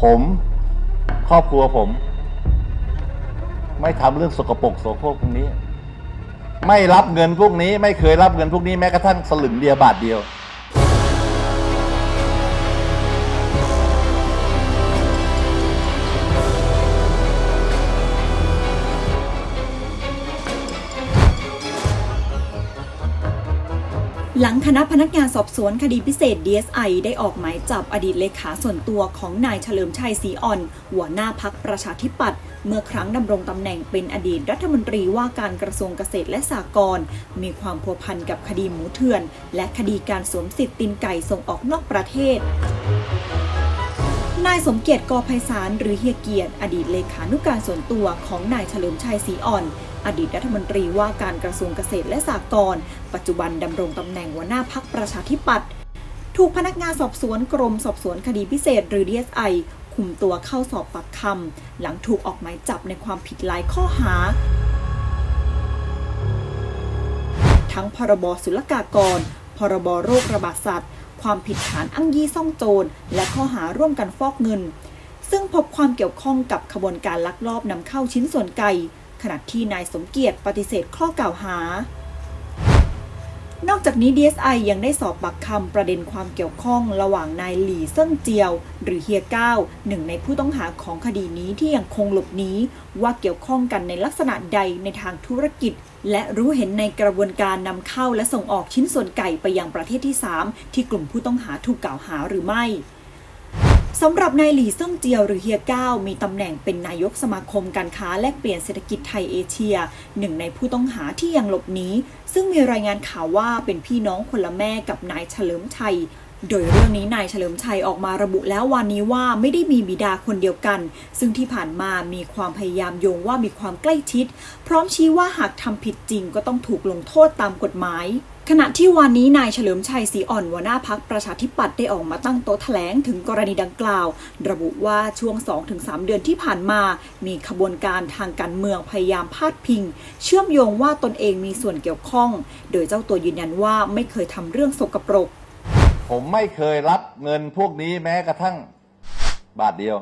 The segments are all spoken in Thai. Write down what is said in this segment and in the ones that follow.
ผม ครอบครัวผม ไม่ทำเรื่องสกปรกโสโครกพวกนี้ ไม่รับเงินพวกนี้ ไม่เคยรับเงินพวกนี้แม้กระทั่งสลึงเดียวบาทเดียว หลังคณะพนักงานสอบสวนคดีพิเศษ DSI ได้ออกหมายจับอดีตเลขาส่วนตัวของนายเฉลิมชัยศรีอ่อน หัวหน้าพักประชาธิปัตย์เมื่อครั้งดำรงตำแหน่งเป็นอดีตรัฐมนตรีว่าการกระทรวงเกษตรและสหกรณ์มีความพัวพันกับคดีหมูเถื่อน และคดีการสวมสิทธิ์ตินไก่ส่งออกนอกประเทศ นายสมเกียรติกอไพศาลหรือเฮียเกียรติ อดีตเลขานุการส่วนตัวของนายเฉลิมชัยศรีอ่อน อดีตรัฐมนตรีว่าการกระทรวงเกษตรและสหกรณ์ปัจจุบันดำรงตำแหน่งหัวหน้าพักประชาธิปัตย์ถูกพนักงานสอบสวนกรมสอบสวนคดีพิเศษ หรือ DSI คุมตัวเข้าสอบปากคำหลังถูกออกหมายจับในความผิดหลายข้อหา ทั้งพรบศุลกากร พรบโรคระบาดสัตว์ ความผิดฐานอ้างยี่ซ่องโจร และข้อหาร่วมกันฟอกเงิน ซึ่งพบความเกี่ยวข้องกับขบวนการลักลอบนำเข้าชิ้นส่วนไก่ ขณะที่นายสมเกียรติปฏิเสธข้อกล่าวหา นอกจากนี้ DSI ยังได้สอบปากคำประเด็นความเกี่ยวข้องระหว่างนายหลี่เซิ่งเจียว หรือเฮียเก้าหนึ่งในผู้ต้องหาของคดีนี้ที่ยังคงหลบหนีว่าเกี่ยวข้องกันในลักษณะใดในทางธุรกิจ และรู้เห็นในกระบวนการนำเข้าและส่งออกชิ้นส่วนไก่ไปยังประเทศที่ 3 ที่กลุ่มผู้ต้องหาถูกกล่าวหาหรือไม่ สำหรับนายหลี่เซิ่งเจียวหรือเฮียก้าวมีตำแหน่งเป็นนายกสมาคมการค้าแลกเปลี่ยนเศรษฐกิจไทยเอเชีย หนึ่งในผู้ต้องหาที่ยังหลบหนีซึ่งมีรายงานข่าวว่าเป็นพี่น้องคนละแม่กับนายเฉลิมชัย โดยเรื่องนี้นายเฉลิมชัยออกมาระบุแล้ววันนี้ว่าไม่ได้มีบิดาคนเดียวกัน ซึ่งที่ผ่านมามีความพยายามโยงว่ามีความใกล้ชิด พร้อมชี้ว่าหากทำผิดจริงก็ต้องถูกลงโทษตามกฎหมายขณะที่วันนี้นายเฉลิมชัยศรีอ่อนหัวหน้าพักประชาธิปัตย์ได้ออกมาตั้งโต๊ะแถลงถึงกรณีดังกล่าว ระบุว่าช่วง 2-3 เดือนที่ผ่านมา มีขบวนการทางการเมืองพยายามพาดพิง เชื่อมโยงว่าตนเองมีส่วนเกี่ยวข้อง โดยเจ้าตัวยืนยันว่าไม่เคยทำเรื่องสกปรก ผมไม่เคยรับเงินพวกนี้แม้กระทั่งบาทเดียว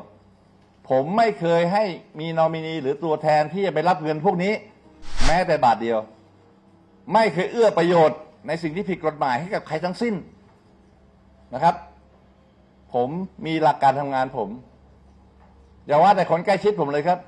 ผมไม่เคยให้มีนอมินีหรือตัวแทนที่จะไปรับเงินพวกนี้ แม้แต่บาทเดียว ไม่เคยเอื้อประโยชน์ในสิ่งที่ผิดกฎหมายให้กับใครทั้งสิ้นนะครับ ผมมีหลักการทำงานผม อย่าว่าแต่คนใกล้ชิดผมเลยครับ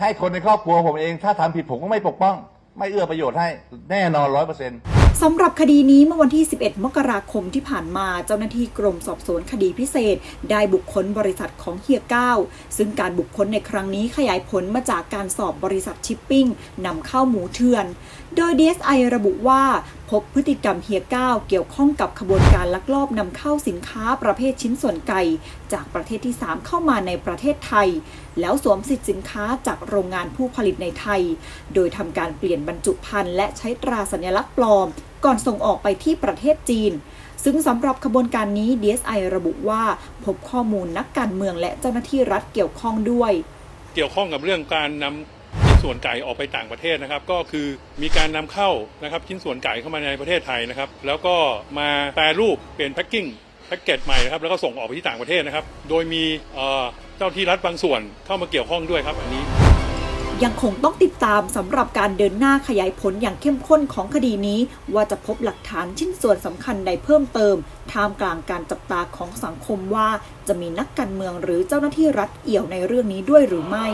ให้คนในครอบครัวผมเอง ถ้าทำผิดผมก็ไม่ปกป้อง ไม่เอื้อประโยชน์ให้แน่นอนร้อยเปอร์เซ็นต์ สำหรับคดีนี้เมื่อวันที่ 11 มกราคมที่ผ่านมาเจ้าหน้าที่กรมสอบสวนคดีพิเศษ ได้บุคคลบริษัทของเฮียเก้าซึ่งการบุคคลในครั้งนี้ขยายผลมาจากการสอบบริษัทชิปปิ้งนำเข้าหมูเถื่อน โดย DSI ระบุว่าพบพฤติกรรมเฮียก้าวเกี่ยวข้องกับขบวนการลักลอบนำเข้าสินค้าประเภทชิ้นส่วนไก่ จากประเทศที่ 3 เข้ามาในประเทศไทย แล้วสวมสิทธิ์สินค้าจากโรงงานผู้ผลิตในไทย โดยทำการเปลี่ยนบรรจุภัณฑ์และใช้ตราสัญลักษณ์ปลอม ก่อนส่งออกไปที่ประเทศจีน ซึ่งสำหรับขบวนการนี้ DSI ระบุว่าพบข้อมูลนักการเมืองและเจ้าหน้าที่รัฐเกี่ยวข้องด้วย เกี่ยวข้องกับเรื่องการนำชิ้นส่วนไก่ออกไปต่างประเทศนะครับ ก็คือมีการนำเข้านะครับชิ้นส่วนไก่เข้ามาในประเทศไทยนะครับ แล้วก็มาแปรรูปเปลี่ยนแพ็กกิ้งแพ็กเกจใหม่นะครับแล้วก็ส่งออกไปที่ต่างประเทศนะครับ โดยมีเอ่อเจ้าที่รัฐบางส่วนเข้ามาเกี่ยวข้องด้วยครับอันนี้ ยังคงต้องติดตามสำหรับการเดินหน้าขยายผลอย่างเข้มข้นของคดีนี้ ว่าจะพบหลักฐานชิ้นส่วนสำคัญใดเพิ่มเติม ท่ามกลางการจับตาของสังคมว่า จะมีนักการเมืองหรือเจ้าหน้าที่รัฐเอี่ยวในเรื่องนี้ด้วยหรือไม่